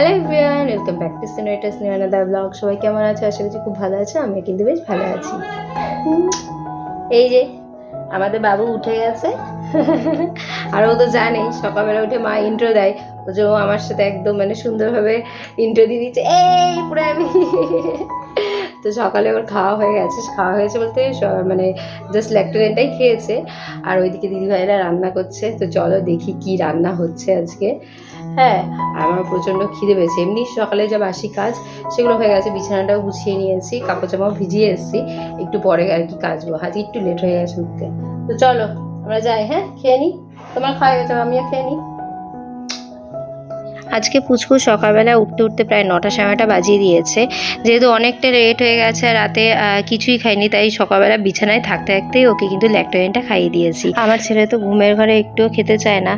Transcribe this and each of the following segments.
Hello everyone welcome back to সিনেটাস নিরানাদা blog সবাই কেমন আছে? আশা করছি খুব ভালো আছে আমি কিন্তু বেশ ভালো আছি। এই যে, আমাদের বাবু উঠে গেছে। আর ও তো জানে সকালবেলা উঠে মা ইন্ট্রো দেয়। ও যে ও আমার সাথে একদম মানে সুন্দরভাবে ইন্ট্রো দিয়ে দিচ্ছে, এই, পুরো আমি। তো সকালে ওর খাওয়া হয়ে গেছে। খাওয়া হয়েছে বলতে মানে জাস্ট ল্যাক্টোরেনটাই খেয়েছে। আর ওইদিকে দিদিভাইরা রান্না করছে। তো চলো দেখি কি রান্না হচ্ছে আজকে। হ্যাঁ আমার প্রচণ্ড খিদে পেয়েছে। এমনি সকালে যা বাসি কাজ, সেগুলো হয়ে গেছে। বিছানাটাও গুছিয়ে নিয়েছি কাপড় জামাও ভিজিয়ে এসেছি। একটু পরে আর কি কাজবো। আজ একটু লেট হয়ে গেছে উঠতে। তো চলো, আমরা যাই হ্যাঁ? খেয়ে নিই তোমার খাওয়া গেছে, আমিও খেয়ে নিই আজকে পুচকু সকালবেলা উঠতে উঠতে প্রায় নটা সাড়ে নটা বাজিয়ে দিয়েছে। যেহেতু অনেকটা লেট হয়ে গেছে রাতে কিছুই খাইনি, তাই সকালবেলা বিছানায় থাকতে থাকতেই ওকে কিন্তু ল্যাক্টোজেনটা খাইয়ে দিয়েছি। আমার ছেলে তো ঘুমের ঘরে একটুও খেতে চায় না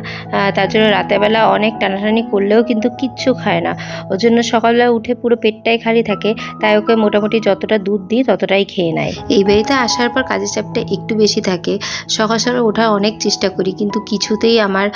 তার জন্য রাতেরবেলা অনেক টানাটানি করলেও কিন্তু কিচ্ছু খায় না। ওর জন্য সকালবেলা উঠে পুরো পেটটাই খালি থাকে, তাই ওকে মোটামুটি যতটা দুধ দিই ততটাই খেয়ে নেয়। এই বাড়িতে আসার পর কাজের চাপটা একটু বেশি থাকে। সকাল সকাল ওঠার অনেক চেষ্টা করি, কিন্তু কিছুতেই আমার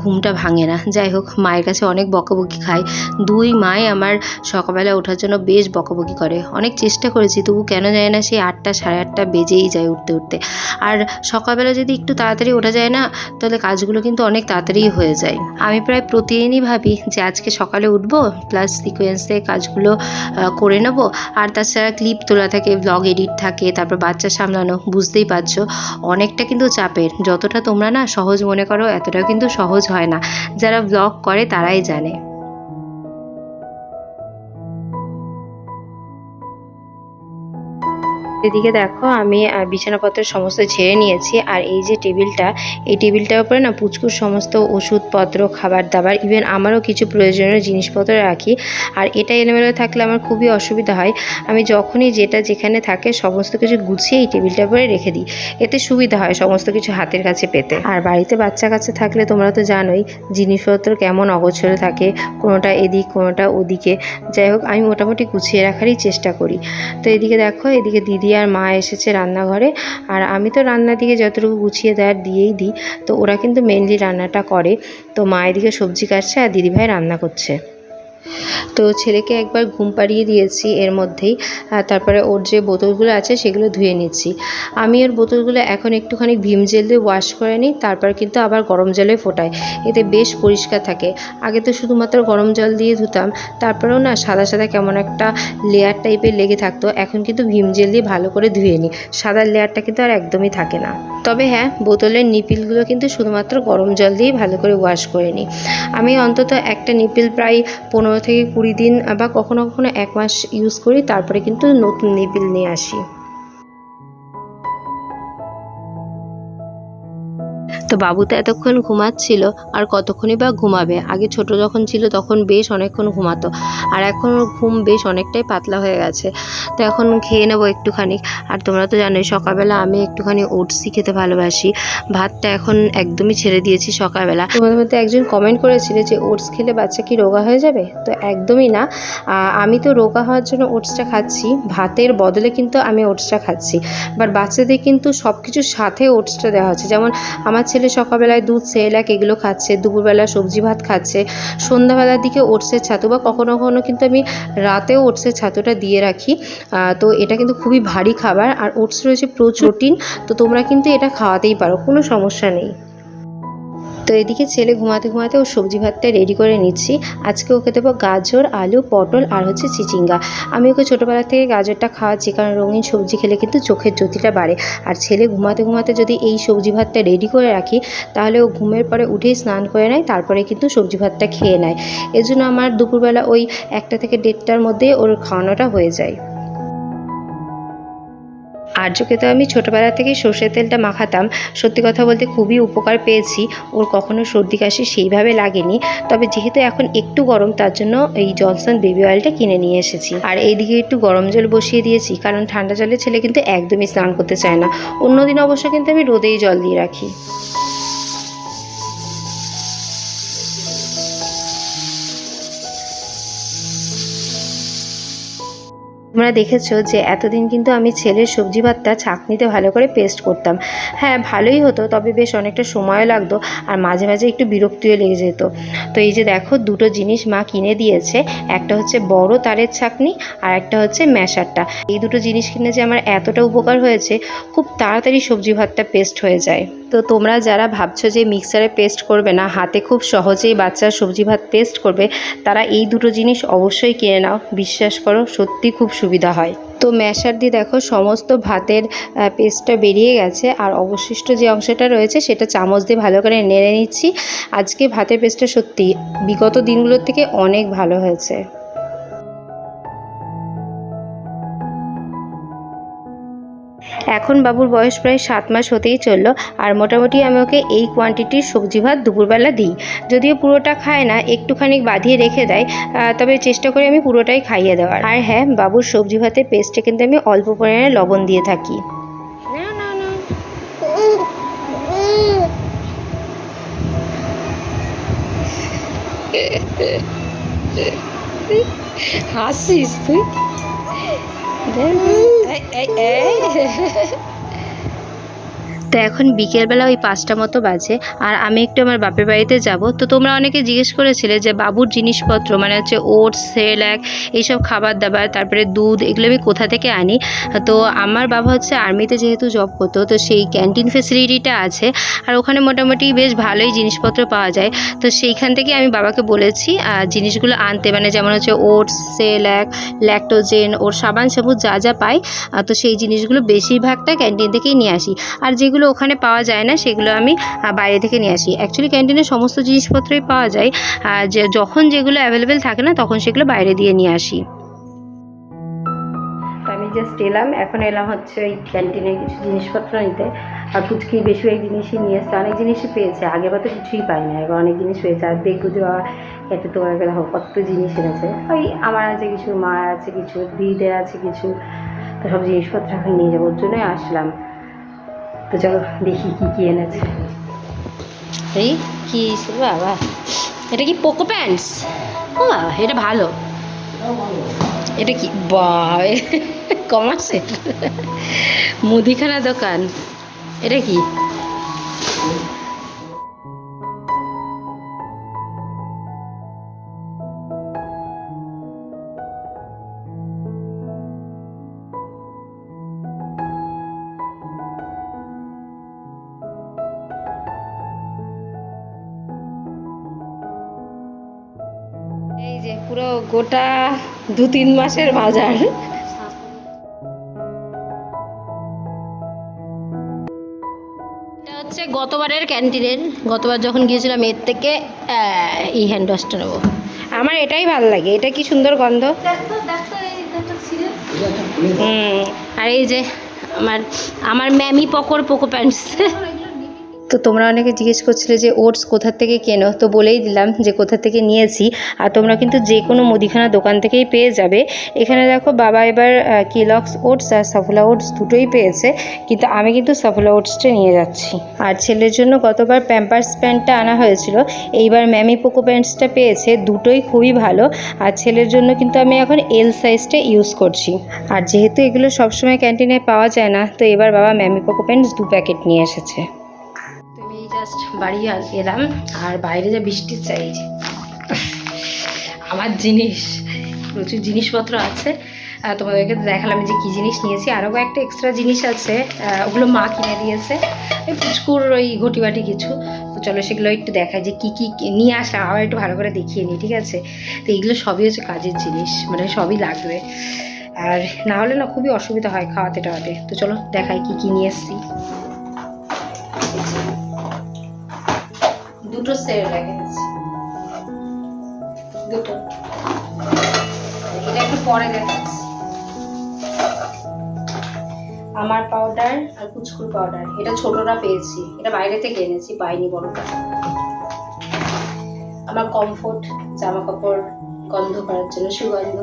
ঘুমটা ভাঙে না। যাই হোক, মায়ের কাছে অনেক বকাবকি খায়। দুই মাই আমার সকালবেলা ওঠার জন্য বেশ বকাবকি করে। অনেক চেষ্টা করেছি, তবু কেন যায় না সেই আটটা সাড়ে আটটা বেজেই যায় উঠতে উঠতে। আর সকালবেলা যদি একটু তাড়াতাড়ি ওঠা যায় না, তাহলে কাজগুলো কিন্তু অনেক তাড়াতাড়ি হয়ে যায়। আমি প্রায় প্রতিদিনই ভাবি যে আজকে সকালে উঠবো প্লাস সিকোয়েন্স কাজগুলো করে নেব। আর তাছাড়া ক্লিপ তোলা থাকে ব্লগ এডিট থাকে, তারপর বাচ্চা সামলানো, বুঝতেই পারছ। অনেকটা কিন্তু চাপের। যতটা তোমরা না সহজ মনে করো, এতটাও কিন্তু সহজ হয় না। যারা ব্লগ করে, তারাই জানে এদিকে দেখো, আমি বিছানাপত্র সমস্ত ছেড়ে নিয়েছি। আর এই যে টেবিলটা, এই টেবিলটার উপরে না পুচকুর সমস্ত ওষুধপত্র খাবার দাবার ইভেন আমারও কিছু প্রয়োজনীয় জিনিসপত্র রাখি। আর এটা এলোমেলো থাকলে আমার খুবই অসুবিধা হয়। আমি যখনই যেটা যেখানে থাকে সমস্ত কিছু গুছিয়ে এই টেবিলটার উপরে রেখে দিই। এতে সুবিধা হয় সমস্ত কিছু হাতের কাছে পেতে। আর বাড়িতে বাচ্চা কাছে থাকলে তোমরা তো জানোই জিনিসপত্র কেমন অগোছলো থাকে, কোনোটা এদিক, কোনোটা ওদিকে। যাই হোক, আমি মোটামুটি গুছিয়ে রাখারই চেষ্টা করি। তো এদিকে দেখো, এদিকে দিদি আর মা এসেছে রান্নাঘরে। আর আমি তো রান্নার দিকে যতটুকু গুছিয়ে দেওয়ার দিয়েই দিই, তো ওরা কিন্তু মেনলি রান্নাটা করে। তো মা এদিকে সবজি কাটছে আর দিদিভাই রান্না করছে। তো ছেলেকে একবার ঘুম পাড়িয়ে দিয়েছি এর মধ্যেই। তারপরে ওর যে বোতলগুলো আছে সেগুলো ধুয়ে নিচ্ছি। আমি ওর বোতলগুলো এখন একটুখানি ভীম জেল দিয়ে ওয়াশ করে নিই, তারপর কিন্তু আবার গরম জলে ফোটাই। এতে বেশ পরিষ্কার থাকে। আগে তো শুধুমাত্র গরম জল দিয়ে ধুতাম, তারপরেও না সাদা সাদা কেমন একটা লেয়ার টাইপের লেগে থাকতো। এখন কিন্তু ভীম জেল দিয়ে ভালো করে ধুয়ে নিই। সাদা লেয়ারটা কিন্তু আর একদমই থাকে না। তবে হ্যাঁ বোতলের নিপিলগুলো কিন্তু শুধুমাত্র গরম জল দিয়েই ভালো করে ওয়াশ করে নিই। আমি অন্তত একটা নিপিল প্রায় পনেরো থেকে কুড়ি দিন বা কখনও কখনও এক মাস ইউজ করি, তারপরে কিন্তু নতুন নিপিল নিয়ে আসি। তো বাবু তো এতক্ষণ ঘুমাচ্ছিল, আর কতক্ষণই বা ঘুমাবে? আগে ছোট যখন ছিল তখন বেশ অনেকক্ষণ ঘুমাতো, আর এখন ঘুম বেশ অনেকটাই পাতলা হয়ে গেছে। তো এখন খেয়ে নেব একটুখানি। আর তোমরা তো জানোই, সকালবেলা আমি একটুখানি ওটসই খেতে ভালোবাসি। ভাতটা এখন একদমই ছেড়ে দিয়েছি সকালবেলা। তোমাদের মধ্যে একজন কমেন্ট করেছিলে যে, ওটস খেলে বাচ্চা কি রোগা হয়ে যাবে? তো একদমই না। আমি তো রোগা হওয়ার জন্য ওটসটা খাচ্ছি। ভাতের বদলে কিন্তু আমি ওটসটা খাচ্ছি। বাট বাচ্চাদের কিন্তু সব কিছুর সাথে ওটসটা দেওয়া হচ্ছে। যেমন আমার ছেলে সকালবেলায় দুধ সেরেলাক এগুলো খাচ্ছে, দুপুরবেলা সবজি ভাত খাচ্ছে, সন্ধ্যাবেলার দিকে ওটসের ছাতু বা কখনো কখনো কিন্তু আমি রাতেও ওটসের ছাতুটা দিয়ে রাখি। তো এটা কিন্তু খুবই ভারী খাবার, আর ওটস রয়েছে প্রচুর প্রোটিন, তো তোমরা কিন্তু এটা খাওয়াতেই পারো, কোনো সমস্যা নেই। তো এদিকে ছেলে ঘুমাতে ঘুমাতে ও সবজি ভাতটা রেডি করে নিচ্ছি। আজকে ওকে দেবো গাজর, আলু, পটল আর হচ্ছে চিচিঙ্গা। আমি ওকে ছোটোবেলা থেকে গাজরটা খাওয়াচ্ছি কারণ রঙিন সবজি খেলে কিন্তু চোখের জ্যোতিটা বাড়ে। আর ছেলে ঘুমাতে ঘুমাতে যদি এই সবজি ভাতটা রেডি করে রাখি, তাহলে ও ঘুমের পরে উঠেই স্নান করে নেয়, তারপরে কিন্তু সবজি ভাতটা খেয়ে নেয়। এজন্য আমার দুপুরবেলা ওই একটা থেকে দেড়টার মধ্যে ওর খাওয়ানোটা হয়ে যায়। আর্যকে তো আমি ছোটোবেলা থেকেই সর্ষের তেলটা মাখাতাম। সত্যি কথা বলতে খুবই উপকার পেয়েছি। ওর কখনো সর্দি কাশি সেইভাবে লাগেনি। তবে যেহেতু এখন একটু গরম, তার জন্য এই জনসন বেবি অয়েলটা কিনে নিয়ে এসেছি। আর এইদিকে একটু গরম জল বসিয়ে দিয়েছি, কারণ ঠান্ডা জলে ছেলে কিন্তু একদমই স্নান করতে চায় না। অন্যদিন অবশ্য কিন্তু আমি রোদেই জল দিয়ে রাখি। তোমরা দেখেছ যে এতদিন কিন্তু আমি ছেলের সবজি ভাতটা ছাঁকনিতে ভালো করে পেস্ট করতাম। হ্যাঁ ভালোই হতো, তবে বেশ অনেকটা সময় লাগতো আর মাঝে মাঝে একটু বিরক্তিও লেগে যেত। তো এই যে দেখো, দুটো জিনিস মা কিনে দিয়েছে। একটা হচ্ছে বড় তারের ছাঁকনি আর একটা হচ্ছে ম্যাশারটা। এই দুটো জিনিস কিনে যে আমার এতটা উপকার হয়েছে, খুব তাড়াতাড়ি সবজি ভাতটা পেস্ট হয়ে যায়। তো তোমরা যারা ভাবছ যে মিক্সারে পেস্ট করবে না, হাতে খুব সহজেই বাচ্চার সবজি ভাত পেস্ট করবে, তারা এই দুটো জিনিস অবশ্যই কিনে নাও। বিশ্বাস করো সত্যি খুব সুবিধা হয়। তো ম্যাশার দিয়ে দেখো, সমস্ত ভাতের পেস্টটা বেরিয়ে গেছে। আর অবশিষ্ট যে অংশটা রয়েছে, সেটা চামচ দিয়ে ভালো করে নেড়ে নিচ্ছি। আজকে ভাতের পেস্টটা সত্যি বিগত দিনগুলোর থেকে অনেক ভালো হয়েছে। এখন বাবুর বয়স প্রায় সাত মাস হতেই চলল আর মোটামুটি আমি ওকে এই কোয়ান্টিটির সবজি ভাত দুপুরবেলা দিই। যদিও পুরোটা খায় না একটুখানি বাঁধিয়ে রেখে দেয় তবে চেষ্টা করি আমি পুরোটাই খাইয়ে দেওয়ার। আর হ্যাঁ বাবুর সবজি ভাতের পেস্টে কিন্তু আমি অল্প পরিমাণে লবণ দিয়ে থাকি। না না না হাসিস তুই তো এখন বিকেলবেলা ওই পাঁচটা মতো বাজে। আর আমি একটু আমার বাপের বাড়িতে যাব। তো তোমরা অনেকে জিজ্ঞেস করেছিলে যে বাবুর জিনিসপত্র মানে হচ্ছে ওটস, সেরেলাক, এইসব খাবার দাবার, তারপরে দুধ, এগুলো আমি কোথা থেকে আনি? তো আমার বাবা হচ্ছে আর্মিতে যেহেতু জব করতো, তো সেই ক্যান্টিন ফেসিলিটিটা আছে। আর ওখানে মোটামুটি বেশ ভালোই জিনিসপত্র পাওয়া যায়। তো সেইখান থেকে আমি বাবাকে বলেছি জিনিসগুলো আনতে। মানে যেমন হচ্ছে ওটস সেলাক ল্যাকটোজেন ওর সাবান সাবুন যা যা পাই তো সেই জিনিসগুলো বেশিরভাগটা ক্যান্টিন থেকেই নিয়ে আসি। আর যেগুলো ওখানে পাওয়া যায় না, সেগুলো আমি বাইরে থেকে নিয়ে আসি। অ্যাকচুয়ালি ক্যান্টিনে সমস্ত জিনিসপত্রই পাওয়া যায়, আর যে, যখন যেগুলো অ্যাভেলেবেল থাকে না, তখন সেগুলো বাইরে দিয়ে নিয়ে আসি। আমি জাস্ট এলাম, এখন এলাম হচ্ছে ওই ক্যান্টিনে কিছু জিনিসপত্র নিতে। আর ফুচকি বেশিরভাগ জিনিসই নিয়ে এসছে, অনেক জিনিসই পেয়েছে আগেবার তো কিছুই পাই না এবার অনেক জিনিস পেয়েছে। আর দেখব যে, বাবা, এত তোমার গেলে কত জিনিস এনেছে। ওই আমার আছে কিছু মার আছে কিছু, দিদিদের আছে কিছু, তো সব জিনিসপত্র এখন নিয়ে যাব, ওর জন্যই আসলাম। তো চলো দেখি কি কি এনেছে। এই কি বাবা? এটা কি পোকো প্যান্টস? ও বাবা, এটা ভালো। এটা কি? বাবা কমার্সের। মুদিখানা দোকান। এটা কি? পুরো গোটা দু তিন মাসের বাজার। এটা হচ্ছে গতবারের ক্যান্টিনের গতবার যখন গিয়েছিলাম এর থেকে আহ, এই হ্যান্ড ওয়াশটা নেব। আমার এটাই ভালো লাগে এটা কি সুন্দর গন্ধ? হুম আর এই যে আমার আমার ম্যামি পকর পোকো প্যান্টস। তো তোমরা অনেকে জিজ্ঞেস করছিলে যে, ওটস কোথা থেকে কেনো? তো বলেই দিলাম যে কোথা থেকে নিয়েছি? আর তোমরা কিন্তু যে কোনো মুদিখানা দোকান থেকেই পেয়ে যাবে। এখানে দেখো, বাবা এবার কিলক্স ওটস আর সাফোলা ওটস দুটোই পেয়েছে। কিন্তু আমি কিন্তু সাফোলা ওটসটা নিয়ে যাচ্ছি। আর ছেলের জন্য গতবার প্যাম্পার্স প্যান্টটা আনা হয়েছিল। এইবার ম্যামি পোকো প্যান্টসটা পেয়েছে। দুটোই খুবই ভালো। আর ছেলের জন্য কিন্তু আমি এখন এল সাইজটা ইউজ করছি। আর যেহেতু এগুলো সবসময় ক্যান্টিনে পাওয়া যায় না, তো এবার বাবা ম্যামি পোকো প্যান্টস দু প্যাকেট নিয়ে এসেছে। তুমি জাস্ট বাড়ি এলাম, আর বাইরে যা বৃষ্টি চাই। আমার জিনিস, প্রচুর জিনিসপত্র আছে। তোমাদেরকে দেখালাম যে কী জিনিস নিয়েছি। আরও কয়েকটা এক্সট্রা জিনিস আছে। ওগুলো মা কিনে দিয়েছে। ওই পুচকুর ওই ঘটিবাটি কিছু। তো চলো সেগুলো একটু দেখায় যে কী কী নিয়ে আসলাম। আবার একটু ভালো করে দেখিয়ে নিই, ঠিক আছে? তো এইগুলো সবই হচ্ছে কাজের জিনিস মানে সবই লাগবে। আর না হলে না খুবই অসুবিধা হয় খাওয়াতে টাওয়াতে তো চলো দেখাই কী কী নিয়ে এসছি। দুটো সেট রেখেছি। দুটো। এটা একটু পরে দেখাচ্ছি। আমার পাউডার আর কুচকুর পাউডার এটা ছোটরা পেয়েছি। এটা বাইরে থেকে এনেছি, পাইনি বড়টা। আমার কমফোর্ট জামা কাপড় গন্ধ করার জন্য সুগন্ধ।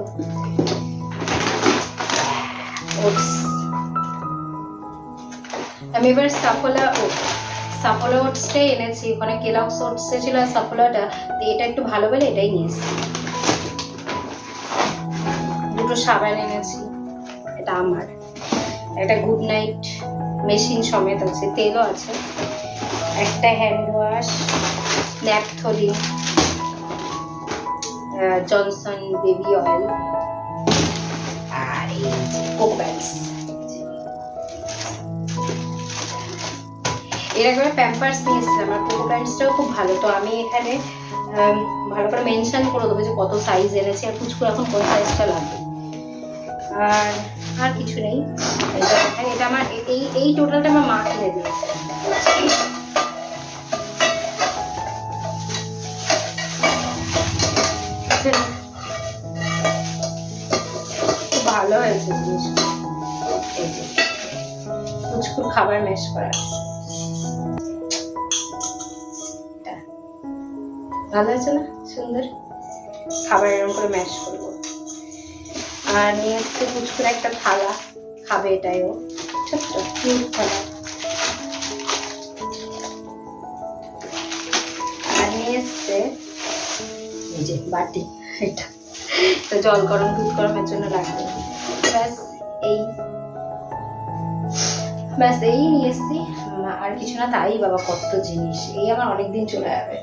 আমি এবার সাফলা ও সাফলা ওটসটাই এনেছি, ওখানে কেলক্স ওটসে ছিল আর তো এটা একটু ভালো বলে এটাই নিয়েছি দুটো সাবান এনেছি, এটা আমার। একটা গুড নাইট মেশিন সমেত আছে, তেলও আছে। একটা hand wash naphthalene Johnson baby oil আর এই কোক এর একবার প্যাম্পার্স নিয়েছিলাম আর কোক প্যান্টসটাও খুব ভালো। তো আমি এখানে ভালো করে মেনশন করে দেবো যে কত সাইজ এনেছি আর পুচকু এখন কোন সাইজটা লাগবে। আর আর কিছু নেই। এটা আমার এই এই টোটালটা আমার মা কিনে দিয়েছে। ভালো হয়েছে জিনিসটা। পুচকুর খাবার ম্যাশ করা ভালো আছে না? সুন্দর? খাবার এরকম করে ম্যাশ করব। আর নিয়ে এসছে পুচকুর একটা থালা। খাবে এটাই ও। ছোট্ট কিউট থালা। আর নিয়ে এসছে এই যে বাটি। এটা। তো জল গরম দুধ গরমের জন্য লাগবে ব্যাস এই। ব্যাস এই নিয়ে এসছি। আর কিছু না তাই বাবা কত জিনিস। এই আমার অনেক দিন চলে যাবে।